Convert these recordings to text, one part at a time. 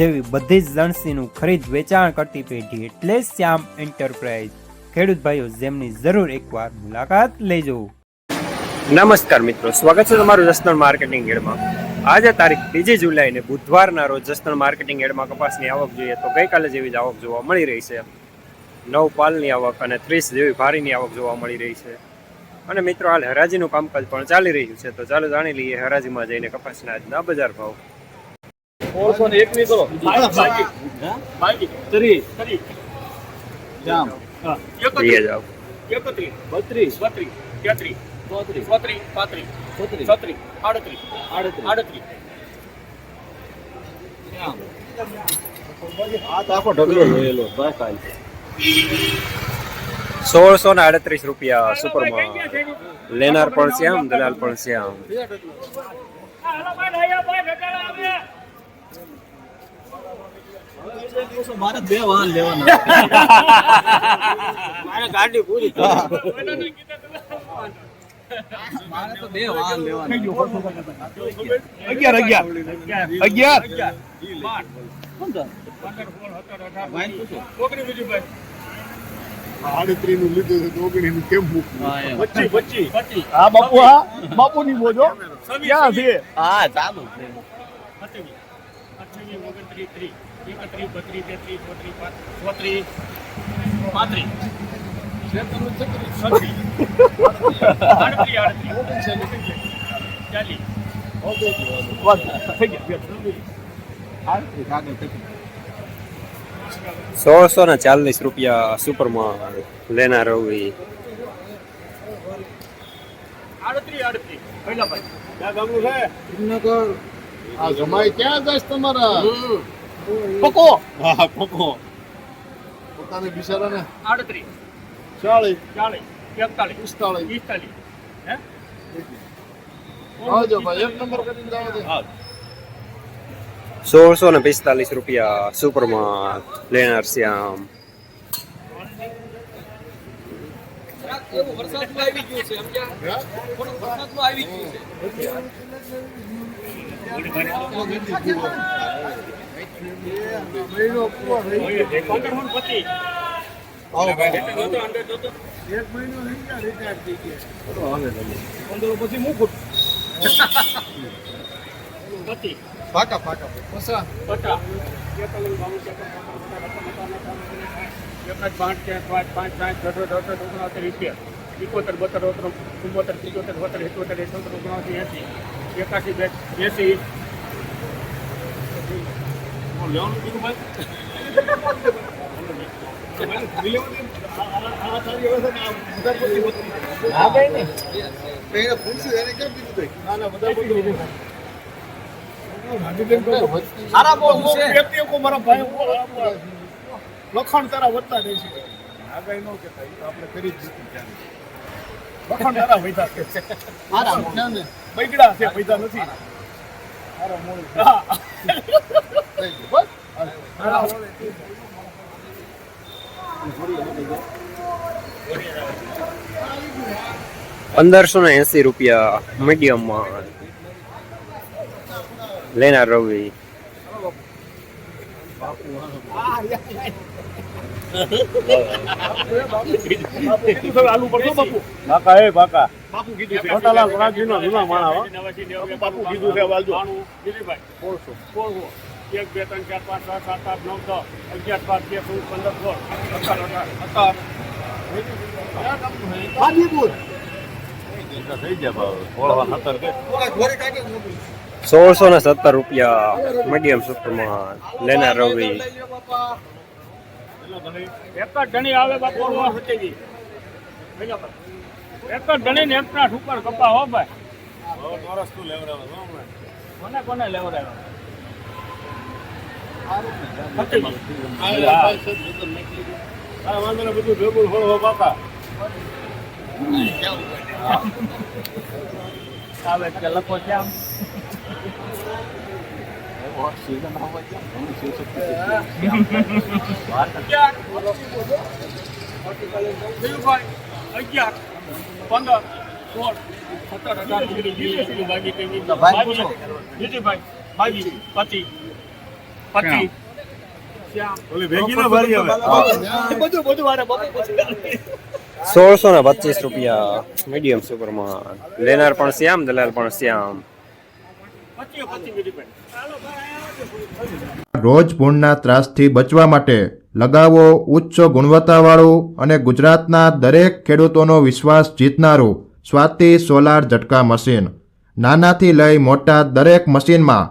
જેવી બધી જ લણસીનું ખરીદ વેચાણ કરતી પેઢી એટલે શ્યામ એન્ટરપ્રાઇઝ. ખેડૂત ભાઈઓ, જેમની જરૂર એકવાર મુલાકાત લેજો. નમસ્કાર મિત્રો, સ્વાગત છે તમારું જસનલ માર્કેટિંગ એડમાં. આજે તારીખ ત્રીજી જુલાઈને બુધવારના રોજ જસનલ માર્કેટિંગ એડમાં કપાસની આવક જોઈએ તો ગઈકાલે જેવી જ આવક જોવા મળી રહી છે. નવ પાલની આવક અને ત્રીસ જેવી ભારીની આવક જોવા મળી રહી છે. અને મિત્રો, હાલ હરાજીનું કામકાજ પણ ચાલી રહ્યું છે, તો ચાલો જાણી લઈએ હરાજીમાં જઈને કપાસના આજના બજાર ભાવ. સોળસો ને એકવીસ કરો ત્રીસ. જામ. જાઓ બત્રીસ ચોત્રીસ છત્રીસ આડત્રીસ જામ. આ તો આખો ઢગલો જોયેલો બસ કાલ સોળસો ને આડત્રીસ રૂપિયા સુપરમાં લેનાર પણ શ્યામ દલાલ પણ શ્યામ. મારે બે વાહન લેવાના. મારે ગાડી પૂરી મારે તો બે વાહન લેવાના. અગિયાર અગિયાર. અગિયાર. કોણ તો? વાઈન પૂછો. આડત્રી નું લીધું છે તો નું કેમ મૂકવું? હા બાપુ હા બાપુ ની બોજો. ક્યાં છે? હા ચાલુ છે. આડત્રીસ પછી. સોળસો ને ચાલીસ રૂપિયા સુપરમાં લેનાર ભાઈ. ક્યાં ગામનું છે? આ જમાય ક્યાં જાય તમારા? પકો. હા પોકો. પોતાને બિચારાને ચાલીસ પિસ્તાળીસ. આવજો ભાઈ એક નંબર કરીને જાવ દે સોળસો ને પિસ્તાલીસ રૂપિયા સુપરમાં લેનાર શ્યામ. વરસાદમાં આવી ગયું છે થઈ ગયો આવો ભાઈ એક પાંચ પછી મુકુટ ફાકા ફાકા પસા એકોતેર બોતેર ચુંબોતેર પિચોતેર બોતેર એકોતેર એકોતર ઓગણસી એસી એકાસી બે એસી લેવાનું કીધું ભાઈ હા કઈ નહીં એને પૂછ્યું એને કેમ કીધું તઈ ના ના બધા બધું સારા બહુ છે વ્યક્તિઓ કો મારા ભાઈ લખણ તારા વધતા જાય છે આગાહી ન કેતા આપણે કરી જ લખણ તારા છે બગડા છે પૈસા નથી હા થઈ ગયું પંદરસો ને એસી રૂપિયા મીડિયમમાં લેનાર રવિ. આલુ પડતો બાપુ. બાકા એ બાકા બાપુ કીધું છે મોટાલાલ રાજવીના જૂના માણા બાપુ કીધું છે વાલજો. દિલીપભાઈ કોળસો કોળસો એક બે ત્રણ ચાર પાંચ છ સાત આઠ નવ દસ અગિયાર બાર તેર ચૌદ પંદર સોળ અઢાર અઢાર અઢાર. હાજીપુર થઈ ગયા ભાવ ઓળવા સોળસો ને સત્તર રૂપિયા મીડિયમ સુપરમાં લેનાર રવિ એક જ ગણી આવે બાપુ સત્યજી એક જ ધણી ને એકના ઠુકર કપા હો ભાઈ. કોને કોને લેવડાવ્યો સત્તરી. હા. હા, વાંધો નહીં, બધું ભેગું હો બાપા આવે કે લખો શ્યામ અગિયાર પંદર સોળ ભાગી બાવીસ પચીસ પછી? સોળસો ને પચીસ રૂપિયા મીડિયમ સુપરમાં લેનાર પણ શ્યામ દલાલ પણ શ્યામ. રોજ ભૂણના ત્રાસથી બચવા માટે લગાવો ઉચ્ચ ગુણવત્તાવાળું અને ગુજરાતના દરેક ખેડૂતોનો વિશ્વાસ જીતનારું સ્વાતિ સોલાર ઝટકા મશીન. નાનાથી લઈ મોટા દરેક મશીનમાં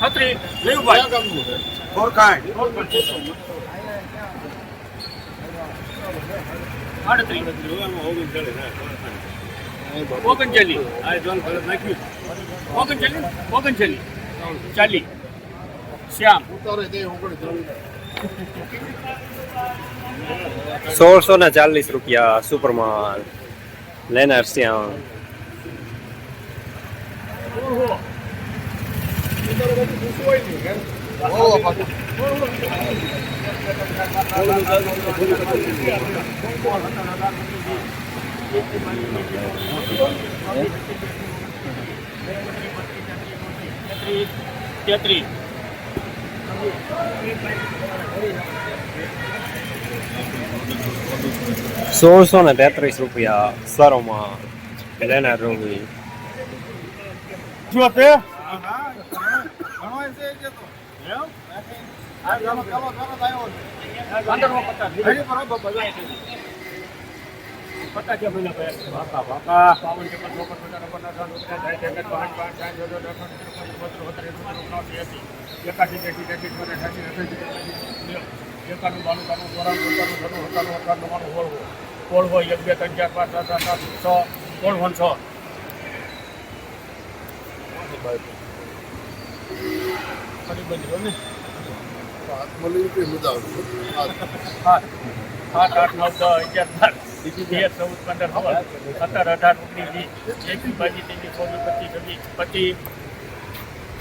છત્રીસ દેવુભાઈ આડત્રીસ. ઓગણચાલીસ. ઓગણચાલીસ? ઓગણચાલીસ. ચાલીસ. શ્યામ. સોળસો ને ચાલીસ રૂપિયા સુપરમાં લેનાર શ્યામ. સોળસો ને તેત્રીસ રૂપિયા સરોમાં લેનાર રોગી જો તે અઠાસી એકાણું બાણું ત્રાણું ચોરાણું પંચાણું છન્નું સત્તાણું અઠાણું નવ્વાણું ઓળવો ઓળવો એક બે ત્રણ ચાર પાંચ સાત સાત આઠ છ વન છ ફરી બંધ રહ્યો ને. સાત આઠ નવ દસ અગિયાર બાર. તેર ચૌદ પંદર સોળ. સત્તર અઢાર ઓગણીસ વીસ. એકવીસ બાવીસ ત્રેવીસ ચોવીસ પચીસ છવ્વીસ પચીસ.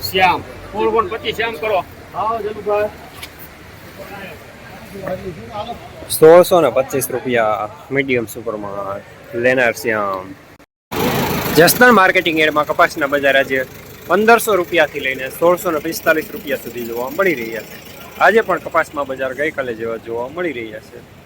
શ્યામ. કોણ કોણ? પચીસ શ્યામ કરો. હા જલુભાઈ. સોળસો ને પચીસ રૂપિયા મીડિયમ સુપરમાં લેનાર શ્યામ. જસદણ માર્કેટિંગ એડમાં કપાસના બજાર આજે પંદરસો રૂપિયાથી લઈને સોળસો ને પિસ્તાલીસ રૂપિયા સુધી જોવા મળી રહ્યા છે. આજે પણ કપાસમાં બજાર ગઈકાલે જેવા જોવા મળી રહ્યા છે.